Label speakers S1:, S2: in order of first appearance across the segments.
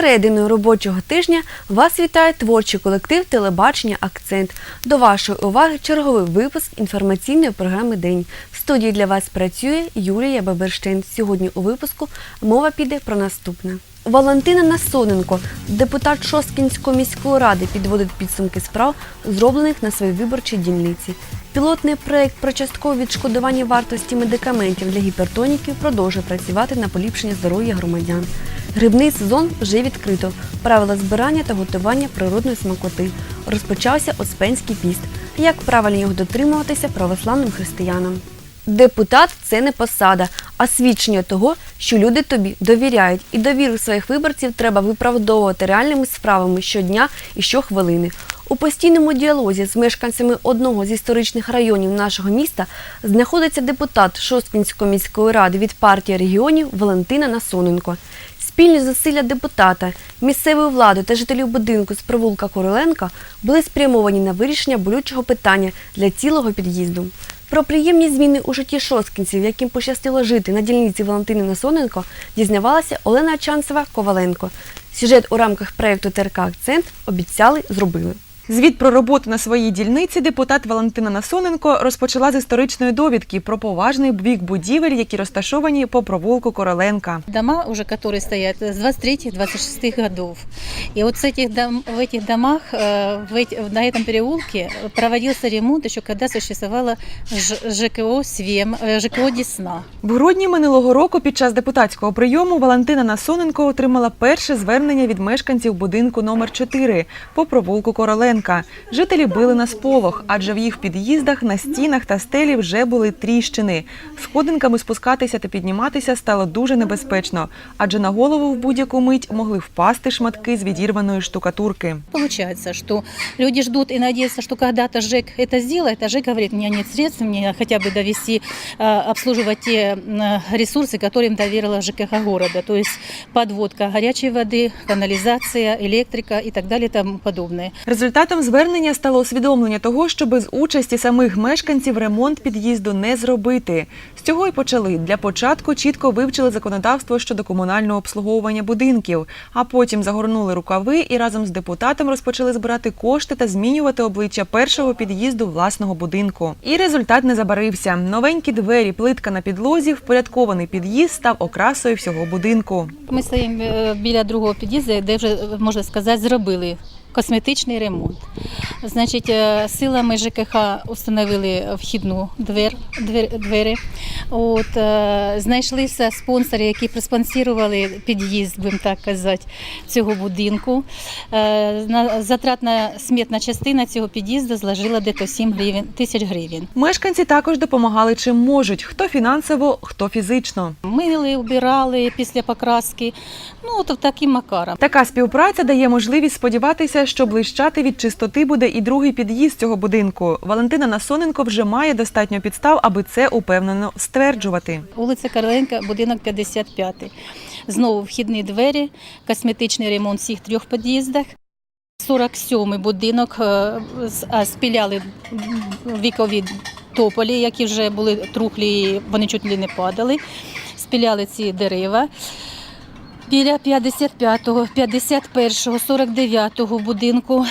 S1: серединою робочого тижня вас вітає творчий колектив телебачення Акцент. До вашої уваги черговий випуск інформаційної програми День. В студії для вас працює Юлія Баберштейн. Сьогодні у випуску мова піде про наступне. Валентина Насоненко, депутат Шосткінської міської ради, підводить підсумки справ, зроблених на своїй виборчій дільниці. Пілотний проект про часткове відшкодування вартості медикаментів для гіпертоніків продовжує працювати на поліпшення здоров'я громадян. Грибний сезон вже відкрито. Правила збирання та готування природної смакоти. Розпочався Оспенський піст. Як правильно його дотримуватися православним християнам? Депутат це не посада, а свідчення того, що люди тобі довіряють, і довіру своїх виборців треба виправдовувати реальними справами щодня і щохвилини. У постійному діалозі з мешканцями одного з історичних районів нашого міста знаходиться депутат Шосткінської міської ради від партії регіонів Валентина Насоненко. Спільні зусилля депутата, місцевої влади та жителів будинку з провулка Короленка були спрямовані на вирішення болючого питання для цілого під'їзду. Про приємні зміни у житті шосткінців, яким пощастило жити на дільниці Валентини Насоненко, дізнавалася Олена Чанцева Коваленко. Сюжет у рамках проєкту ТРК Акцент обіцяли, зробили.
S2: Звіт про роботу на своїй дільниці депутат Валентина Насоненко розпочала з історичної довідки про поважний вік будівель, які розташовані по провулку Короленка.
S3: Дома уже, которые стоят с 23-26 годов. И вот с этих дом, в этих домах, э, в эти- на этом переулке проводился ремонт еще когда существовало Ж- ЖКО «Свем», э, ЖКО «Десна».
S2: В грудні минулого року під час депутатського прийому Валентина Насоненко отримала перше звернення від мешканців будинку номер 4 по провулку Короленка. Жителі били на сполох, адже в їх під'їздах на стінах та стелі вже були тріщини. Сходинками спускатися та підніматися стало дуже небезпечно, адже на голову в будь-яку мить могли впасти шматки з відірваної штукатурки.
S3: Получается, что люди ждут и надеются, что когда-то ЖЭК это сделает, а ЖЭК говорит, у меня нет средств, мне хотя бы довести, э, обслуживать те м, ресурсы, которые им доверила ЖКХ города, то есть подводка горячей воды, канализация, электрика и так далее и тому подобное.
S2: Результатом звернення стало усвідомлення того, що без участі самих мешканців ремонт під'їзду не зробити. З цього й почали. Для початку чітко вивчили законодавство щодо комунального обслуговування будинків, а потім загорнули рукави і разом з депутатом розпочали збирати кошти та змінювати обличчя першого під'їзду власного будинку. І результат не забарився. Новенькі двері, плитка на підлозі, впорядкований під'їзд став окрасою всього будинку.
S3: Ми стоїмо е, біля другого під'їзду, де вже, е, можна сказати, зробили косметичний ремонт. Значить, е, силами ЖКХ встановили вхідну двер, двер, двері. От, е, знайшлися спонсори, які проспонсірували під'їзд, будемо так казати, цього будинку. Е, Затратна смітна частина цього під'їзду зложила десь 7 гривень, тисяч гривень.
S2: Мешканці також допомагали чим можуть: хто фінансово, хто фізично.
S3: Мили, убирали після покраски. Ну, от таким макаром.
S2: Така співпраця дає можливість сподіватися, що блищати від чистоти буде і другий під'їзд цього будинку. Валентина Насоненко вже має достатньо підстав, аби це упевнено стверджувати.
S3: Вулиця Карленка, будинок 55. Знову вхідні двері, косметичний ремонт всіх трьох під'їздах. 47-й будинок е, спіляли вікові тополі, які вже були трухлі, вони чуть ли не падали. Спіляли ці дерева. Біля 55-го, 51-го, 49-го будинку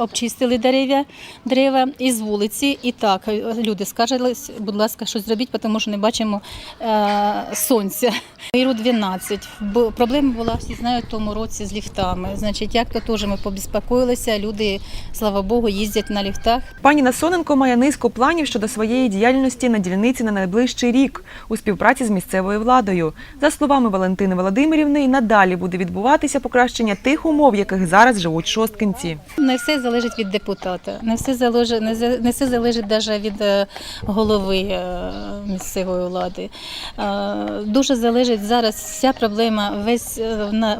S3: обчистили дерева, дерева із вулиці. І так, е, люди скаржились, будь ласка, щось зробіть, тому що не бачимо е, сонця. Миру 12. Бо проблема була, всі знають, в тому році з ліфтами. Значить, як то теж ми побіспокоїлися, люди, слава Богу, їздять на ліфтах.
S2: Пані Насоненко має низку планів щодо своєї діяльності на дільниці на найближчий рік у співпраці з місцевою владою. За словами Валентини Володимирівни, і надалі буде відбуватися покращення тих умов, в яких зараз живуть шосткинці.
S3: Не все залежить від депутата, не все залежить, не, все залежить навіть від е, голови е, місцевої влади. Е, Дуже залежить зараз вся проблема, весь,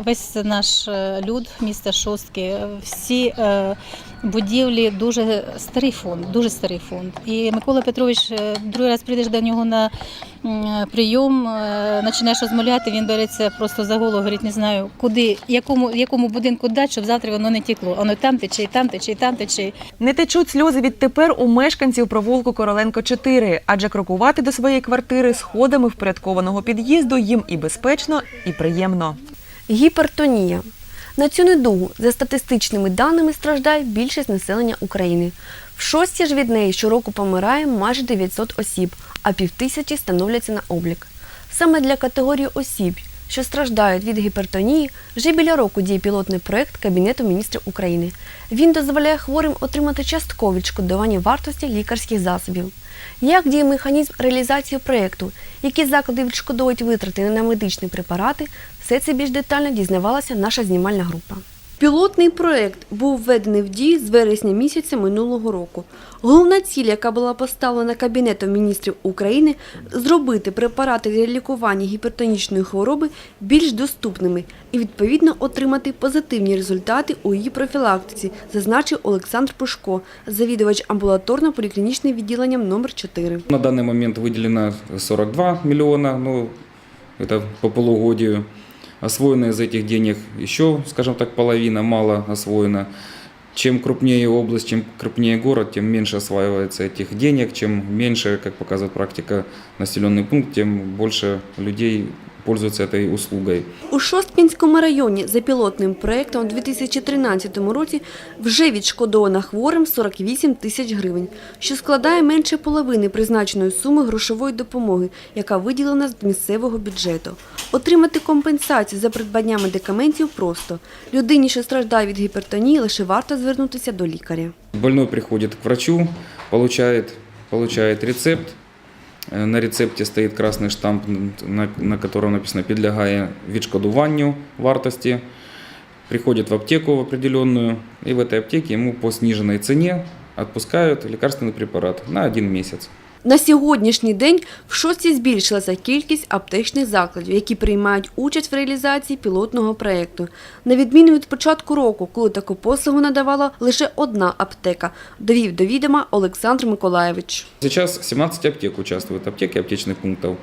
S3: весь наш люд міста Шостки, всі будівлі дуже старий фонд, дуже старий фонд. І Микола Петрович, е, другий раз прийдеш до нього на прийом, е, починаєш розмовляти, він береться просто за голову, говорить, не знаю, куди, якому, якому будинку дати, щоб завтра воно не тікло. Воно там тече, і там тече, і там тече.
S2: Не течуть сльози відтепер у мешканців провулку Короленко 4, адже крокувати до своєї квартири сходами впорядкованого під'їзду їм і безпечно, і приємно.
S1: Гіпертонія. На цю недугу, за статистичними даними, страждає більшість населення України. В шості ж від неї щороку помирає майже 900 осіб, а півтисячі становляться на облік. Саме для категорії осіб, що страждають від гіпертонії, вже біля року діє пілотний проект Кабінету міністрів України. Він дозволяє хворим отримати часткове відшкодування вартості лікарських засобів. Як діє механізм реалізації проєкту, які заклади відшкодовують витрати на медичні препарати, все це більш детально дізнавалася наша знімальна група. Пілотний проєкт був введений в дію з вересня місяця минулого року. Головна ціль, яка була поставлена Кабінетом міністрів України, зробити препарати для лікування гіпертонічної хвороби більш доступними і відповідно отримати позитивні результати у її профілактиці, зазначив Олександр Пушко, завідувач амбулаторно-поліклінічним відділенням номер 4
S4: На данный момент выделено 42 миллиона, ну, это по полугодию. Освоено из этих денег еще, скажем так, половина, мало освоено. Чем крупнее область, чем крупнее город, тем меньше осваивается этих денег, чем меньше, как показывает практика, населенный пункт, тем больше людей пользуются этой услугой.
S1: У Шосткінському районі за пілотним проєктом у 2013 році вже відшкодовано хворим 48 тисяч гривень, що складає менше половини призначеної суми грошової допомоги, яка виділена з місцевого бюджету. Отримати компенсацію за придбання медикаментів просто. Людині, що страждає від гіпертонії, лише варто звернутися до лікаря.
S4: Больной приходит к врачу, получает, получает рецепт. Э, На рецепте стоит красный штамп, на, на котором написано «підлягає відшкодуванню вартості». Приходит в аптеку в определенную, и в этой аптеке ему по сниженной цене отпускают лекарственный препарат на один месяц.
S1: На сьогоднішній день в шості збільшилася кількість аптечних закладів, які приймають участь в реалізації пілотного проєкту. На відміну від початку року, коли таку послугу надавала лише одна аптека, довів до відома Олександр Миколаєвич.
S4: Сейчас 17 аптек участвуют, аптеки аптечных пунктов.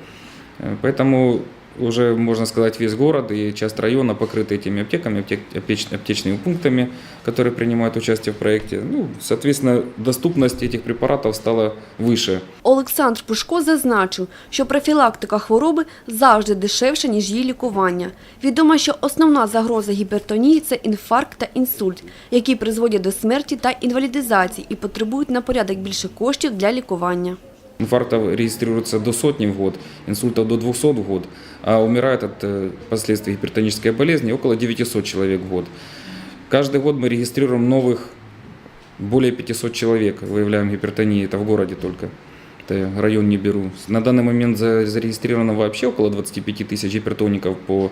S4: Э, Поэтому уже, можно сказать, весь город и часть района покрыты этими аптеками, аптек, аптеч- аптечными пунктами, которые принимают участие в проекте. Ну, соответственно, доступность этих препаратов стала выше.
S1: Олександр Пушко зазначив, що профілактика хвороби завжди дешевша, ніж її лікування. Відомо, що основна загроза гіпертонії – це інфаркт та інсульт, які призводять до смерті та інвалідизації і потребують на порядок більше коштів для лікування.
S4: Инфарктов регистрируется до сотни в год, инсультов до 200 в год, а умирает от э, последствий гипертонической болезни около 900 человек в год. Каждый год мы регистрируем новых, более 500 человек выявляем гипертонии, это в городе только. Это район не беру. На данный момент за- зарегистрировано вообще около 25 тысяч гипертоников по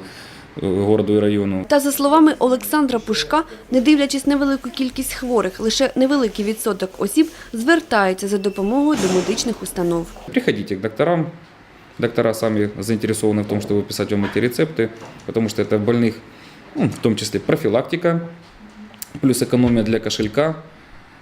S4: городу и району.
S1: Та за словами Олександра Пушка, не дивлячись на велику кількість хворих, лише невеликий відсоток осіб звертаються за допомогою до медичних установ.
S4: Приходите к докторам. Доктора сами заинтересованы в том, чтобы выписать вам эти рецепты, потому что это больных, ну, в том числе профилактика, плюс экономия для кошелька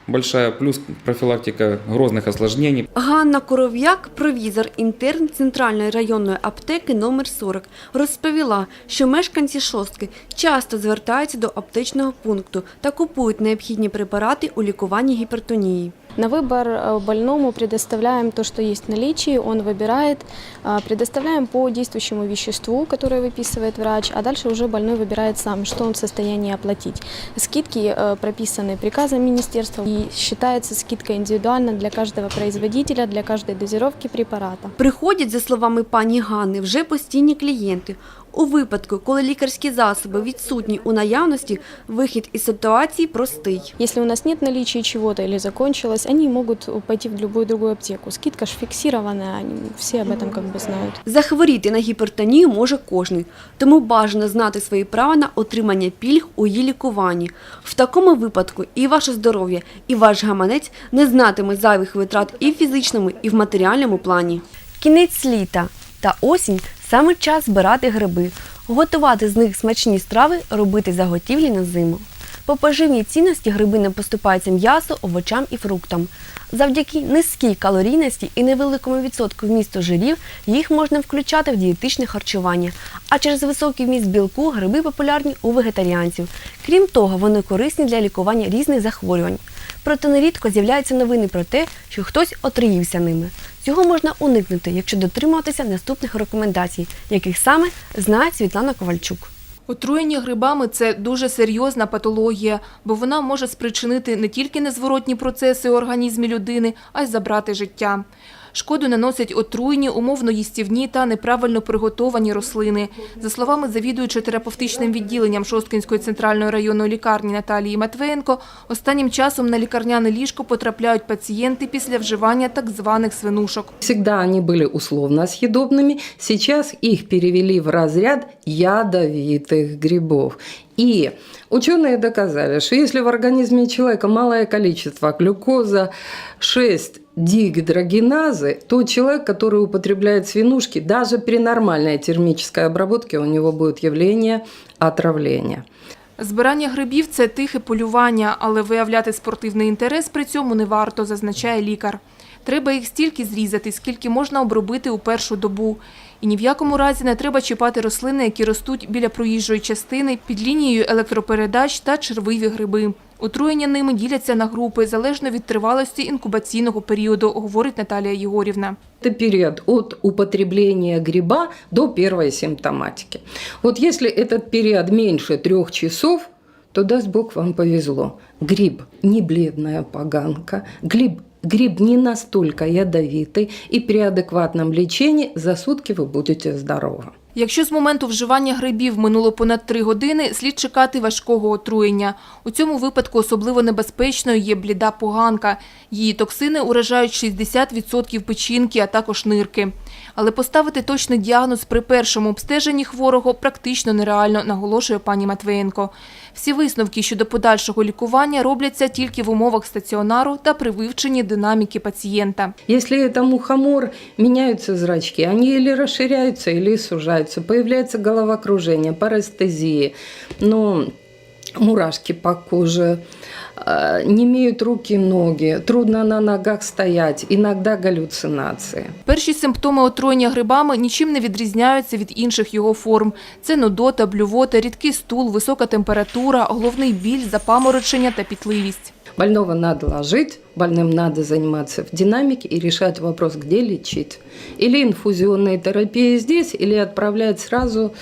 S4: большая, плюс профилактика грозных осложнений.
S1: Ганна Коров'як, провізор інтерн Центральної районної аптеки номер 40, розповіла, що мешканці шостки часто звертаються до аптечного пункту та купують необхідні препарати у лікуванні гіпертонії.
S5: На выбор э, больному предоставляем то, что есть в наличии, он выбирает, а, предоставляем по действующему веществу, которое выписывает врач, а дальше уже больной выбирает сам, что он в состоянии оплатить. Скидки э, прописаны приказом министерства и считается скидка индивидуально для каждого производителя, для каждой дозировки препарата.
S1: Приходять, за словами пані Ганни, вже постійні клієнти. у випадку, коли лікарські засоби відсутні у наявності, вихід із ситуації простий.
S5: Если у нас нет наличия чего-то или закончилось, они могут пойти в любую другую аптеку. Скидка же фиксированная, они все об этом как бы знают.
S1: Захворіти на гіпертонію може кожен, тому бажано знати свої права на отримання пільг у її лікуванні. В такому випадку і ваше здоров'я, і ваш гаманець не знатиме зайвих витрат і в фізичному, і в матеріальному плані. Кінець літа та осінь саме час збирати гриби, готувати з них смачні страви, робити заготівлі на зиму. По поживній цінності гриби не поступаються м'ясу, овочам і фруктам. Завдяки низькій калорійності і невеликому відсотку вмісту жирів їх можна включати в дієтичне харчування. А через високий вміст білку гриби популярні у вегетаріанців. Крім того, вони корисні для лікування різних захворювань. Проте нерідко з'являються новини про те, що хтось отруївся ними. Цього можна уникнути, якщо дотримуватися наступних рекомендацій, яких саме знає Світлана Ковальчук.
S6: Отруєння грибами це дуже серйозна патологія, бо вона може спричинити не тільки незворотні процеси у організмі людини, а й забрати життя. Шкоду наносять отруєні, умовно їстівні та неправильно приготовані рослини. За словами завідуючої терапевтичним відділенням Шосткинської центральної районної лікарні Наталії Матвеєнко, останнім часом на лікарняне ліжко потрапляють пацієнти після вживання так званих свинушок.
S7: Всегда они были условно съедобными, сейчас их перевели в разряд ядовитых грибов. И ученые доказали, что если в организме человека малое количество глюкоза 6 дигидрогеназы, то человек, который употребляет свинушки, даже при нормальной термической обработке у него будет явление отравления.
S6: Збирання грибів – це тихе полювання, але виявляти спортивний інтерес при цьому не варто, зазначає лікар. Треба їх стільки зрізати, скільки можна обробити у першу добу. І ні в якому разі не треба чіпати рослини, які ростуть біля проїжджої частини, під лінією електропередач та червиві гриби. Отруєння ними діляться на групи, залежно від тривалості інкубаційного періоду, говорить Наталія Єгорівна.
S7: Это период от употребления гриба до первой симптоматики. Вот если этот период меньше трех часов, то даст Бог вам повезло. Гриб не бледная поганка, гриб, гриб не настолько ядовитый, и при адекватном лечении за сутки вы будете здоровы.
S6: Якщо з моменту вживання грибів минуло понад три години, слід чекати важкого отруєння. У цьому випадку особливо небезпечною є бліда поганка. Її токсини уражають 60% печінки, а також нирки. Але поставити точний діагноз при першому обстеженні хворого практично нереально, наголошує пані Матвеєнко. Всі висновки щодо подальшого лікування робляться тільки в умовах стаціонару та при вивченні динаміки пацієнта.
S7: Если это мухомор, меняются зрачки. Они или расширяются, или сужаются. Появляется головокружение, парестезии, ну, мурашки по коже, не имеют руки, ноги, трудно на ногах стоять, иногда галлюцинации.
S6: Перші симптоми отруєння грибами нічим не відрізняються від інших його форм. Це нудота, блювота, рідкий стул, висока температура, головний біль, запаморочення та пітливість.
S7: Больного надо ложить, больным надо заниматься в динамике и решать вопрос, где лечить. Или инфузионная терапия здесь, или отправлять сразу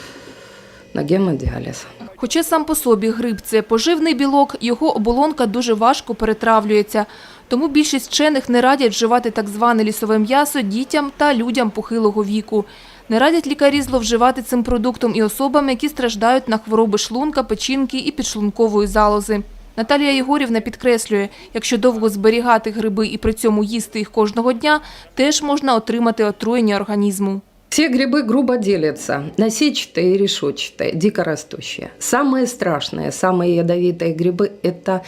S7: на гемодиализ.
S6: Хоча сам по собі гриб – це поживний білок, його оболонка дуже важко перетравлюється. Тому більшість вчених не радять вживати так зване лісове м'ясо дітям та людям похилого віку. Не радять лікарі зловживати цим продуктом і особам, які страждають на хвороби шлунка, печінки і підшлункової залози. Наталія Єгорівна підкреслює, якщо довго зберігати гриби і при цьому їсти їх кожного дня, теж можна отримати отруєння організму.
S7: Все грибы грубо делятся на сетчатые и решетчатые, дикорастущие. Самые страшные, самые ядовитые грибы – это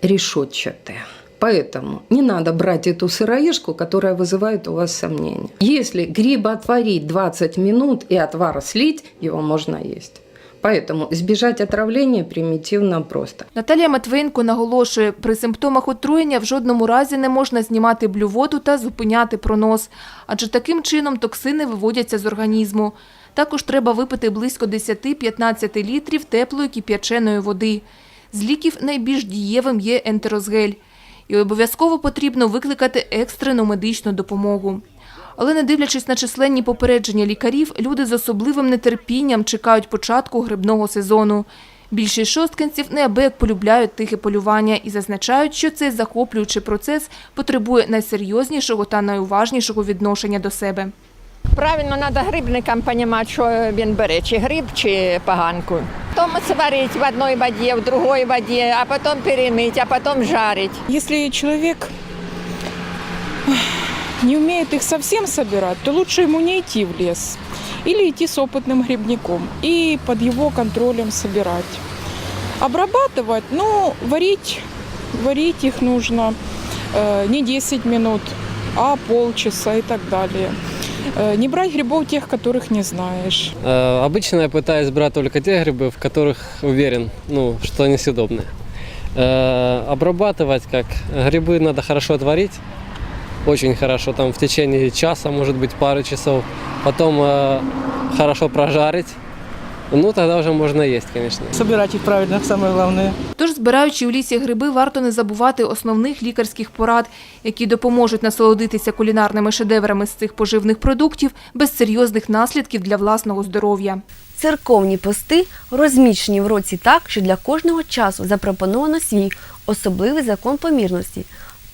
S7: решетчатые. Поэтому не надо брать эту сыроежку, которая вызывает у вас сомнения. Если гриб отварить 20 минут и отвар слить, его можно есть. Поэтому избежать отравления примитивно просто.
S6: Наталія Матвейнко наголошує, при симптомах отруєння в жодному разі не можна знімати блювоту та зупиняти пронос, адже таким чином токсини виводяться з організму. Також треба випити близько 10-15 літрів теплої кип'яченої води. З ліків найбільш дієвим є ентерозгель. І обов'язково потрібно викликати екстрену медичну допомогу. Але не дивлячись на численні попередження лікарів, люди з особливим нетерпінням чекають початку грибного сезону. Більшість шосткинців неабияк полюбляють тихе полювання і зазначають, що цей захоплюючий процес потребує найсерйознішого та найуважнішого відношення до себе.
S8: Правильно, треба грибникам розуміти, що він бере, чи гриб, чи поганку. Потім сварити в одній воді, в другій воді, а потім перемити, а потім жарити.
S9: Если человек не умеет их совсем собирать, то лучше ему не идти в лес или идти с опытным грибником и под его контролем собирать. Обрабатывать, ну, варить, варить их нужно э, не 10 минут, а полчаса и так далее. Э, не брать грибов тех, которых не знаешь.
S10: Э, Обычно я пытаюсь брать только те грибы, в которых уверен, ну, что они съедобные. Э, Обрабатывать как грибы надо хорошо отварить, очень хорошо, там в течение часа, может быть, пары часов. Потом э, хорошо прожарить. Ну, тогда уже можно есть, конечно.
S9: Собирать их правильно, самое главное.
S6: Тож, збираючи у лісі гриби, варто не забувати основних лікарських порад, які допоможуть насолодитися кулінарними шедеврами з цих поживних продуктів без серйозних наслідків для власного здоров'я.
S1: Церковні пости розміщені в році так, що для кожного часу запропоновано свій особливий закон помірності.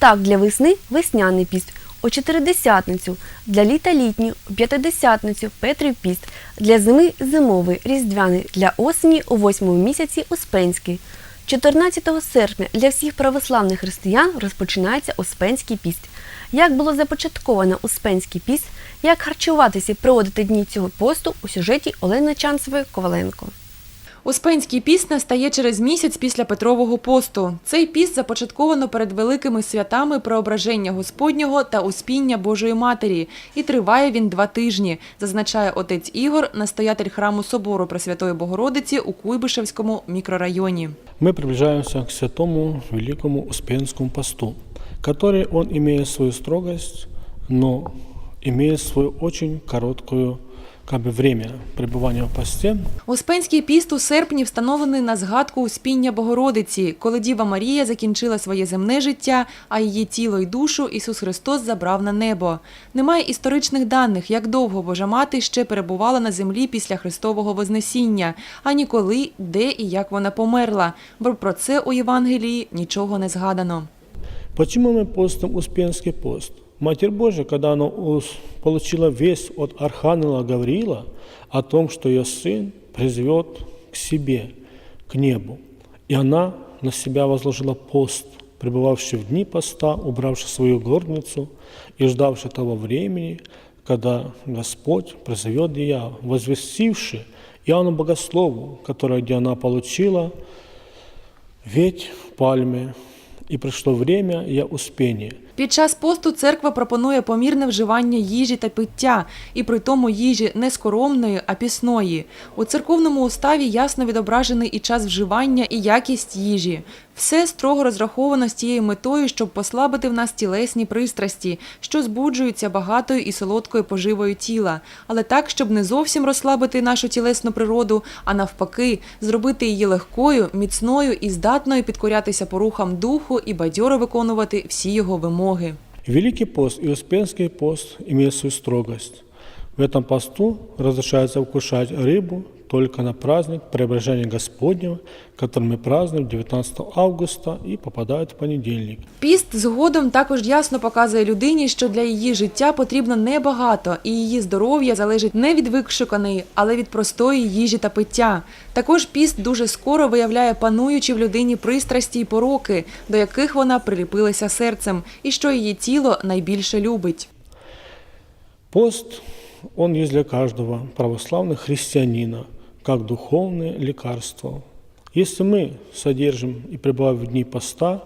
S1: Так, для весни весняний піст у чотиридесятницю, для літа літній у п'ятидесятницю Петрів піст, для зими зимовий, різдвяний, для осені у восьмому місяці Успенський. 14 серпня для всіх православних християн розпочинається Успенський піст. Як було започатковано Успенський піст, як харчуватися і проводити дні цього посту у сюжеті Олени Чанцевої Коваленко.
S2: Успенський піст настає через місяць після Петрового посту. Цей піст започатковано перед великими святами Преображення Господнього та Успіння Божої Матері, і триває він два тижні, зазначає отець Ігор, настоятель храму собору Пресвятої Богородиці у Куйбишевському мікрорайоні.
S11: мы приближаемся к святому Великому Успенскому посту, который он имеет свою строгость, но имеет свою очень короткую как бы, время пребывания в посте.
S2: Успенський піст у серпні встановлений на згадку Успіння Богородиці, коли Діва Марія закінчила своє земне життя, а її тіло й душу Ісус Христос забрав на небо. Немає історичних даних, як довго Божа Мати ще перебувала на землі після Христового Вознесіння, ані коли, де і як вона померла, бо про це у Євангелії нічого не згадано.
S11: Почему мы постим Успенский пост? Матерь Божия, когда она получила весть от Архангела Гавриила о том, что ее сын призовет к себе, к небу, и она на себя возложила пост, пребывавший в дни поста, убравший свою горницу и ждавший того времени, когда Господь призовет ее, возвестивший Иоанну Богослову, которое где она получила ведь в пальме, и пришло время я успения.
S2: Під час посту церква пропонує помірне вживання їжі та пиття, і при тому їжі не скоромної, а пісної. У церковному уставі ясно відображений і час вживання, і якість їжі. Все строго розраховано з тією метою, щоб послабити в нас тілесні пристрасті, що збуджуються багатою і солодкою поживою тіла, але так, щоб не зовсім розслабити нашу тілесну природу, а навпаки, зробити її легкою, міцною і здатною підкорятися порухам духу і бадьоро виконувати всі його вимоги.
S11: Великий пост и Успенский пост имеют свою строгость. В этом посту разрешается вкушать рыбу только на праздник Преображения Господнего, который мы празднуем 19 августа и попадает в понедельник.
S2: Піст згодом також ясно показує людині, що для її життя потрібно небагато, і її здоров'я залежить не від викшиканої, але від простої їжі та пиття. Також піст дуже скоро виявляє пануючі в людині пристрасті й пороки, до яких вона приліпилася серцем, і що її тіло найбільше любить.
S11: Пост, он есть для каждого православного христианина, как духовное лекарство. Если мы содержим и пребываем в дни поста,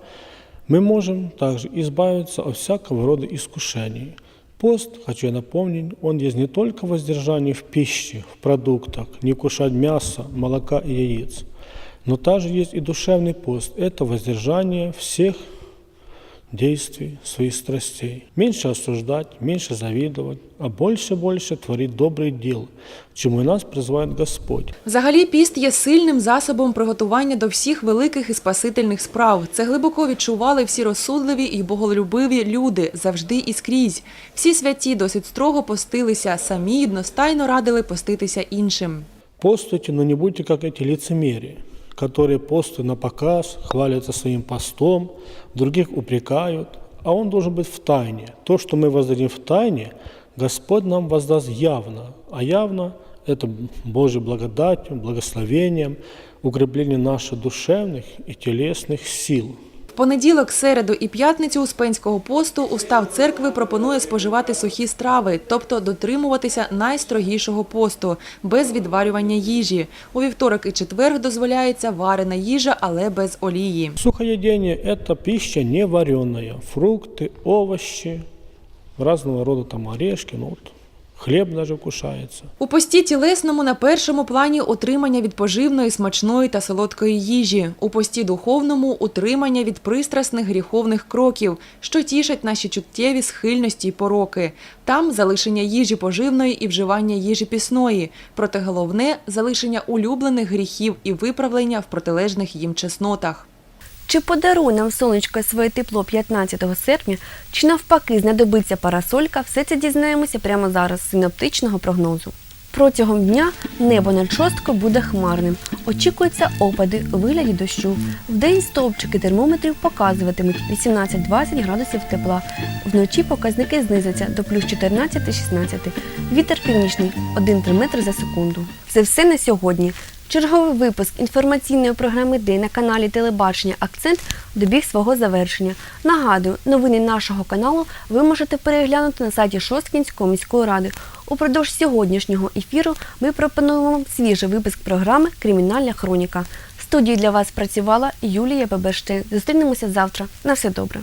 S11: мы можем также избавиться от всякого рода искушений. Пост, хочу я напомнить, он есть не только воздержание в пище, в продуктах, не кушать мяса, молока и яиц, но также есть и душевный пост. Это воздержание всех действий, своих страстей. Меньше осуждать, меньше завидовать, а больше-больше творить добрых дел, к чему и нас призывает Господь.
S2: Взагалі, піст є сильним засобом приготування до всіх великих і спасительних справ. Це глибоко відчували всі розсудливі і боголюбиві люди завжди і скрізь. Всі святі досить строго постилися, самі одностайно радили поститися іншим.
S11: Постуйте, но не будьте как эти лицемеры, которые посту на показ, хвалятся своим постом, других упрекают, а он должен быть в тайне. То, что мы воздадим в тайне, Господь нам воздаст явно, а явно это Божьей благодатью, благословением, укреплением наших душевных и телесных сил.
S2: Понеділок, середу і п'ятницю Успенського посту устав церкви пропонує споживати сухі страви, тобто дотримуватися найстрогішого посту, без відварювання їжі. У вівторок і четверг дозволяється варена їжа, але без олії.
S11: Сухоедение – это пища не вареная, фрукты, овощи, разного рода там орешки, ну вот хлеб даже вкушается.
S2: У пості тілесному на першому плані утримання від поживної, смачної та солодкої їжі. У пості духовному утримання від пристрасних гріховних кроків, що тішать наші чуттєві схильності й пороки. Там залишення їжі поживної і вживання їжі пісної. Проте головне залишення улюблених гріхів і виправлення в протилежних їм чеснотах.
S1: Чи подарує нам сонечко своє тепло 15 серпня, чи навпаки знадобиться парасолька, все це дізнаємося прямо зараз з синоптичного прогнозу. Протягом дня небо над шосткою буде хмарним. Очікуються опади у вигляді дощу. Вдень стовпчики термометрів показуватимуть 18-20 градусів тепла. Вночі показники знизяться до плюс 14-16. Вітер північний 1-3 метри за секунду. Це все на сьогодні. Черговий випуск інформаційної програми День на каналі Телебачення Акцент добіг свого завершення. Нагадую, новини нашого каналу ви можете переглянути на сайті Шосткінської міської ради. Упродовж сьогоднішнього ефіру ми пропонуємо свіжий випуск програми Кримінальна хроніка. В студії для вас працювала Юлія Беберштейн. Зустрінемося завтра. На все добре.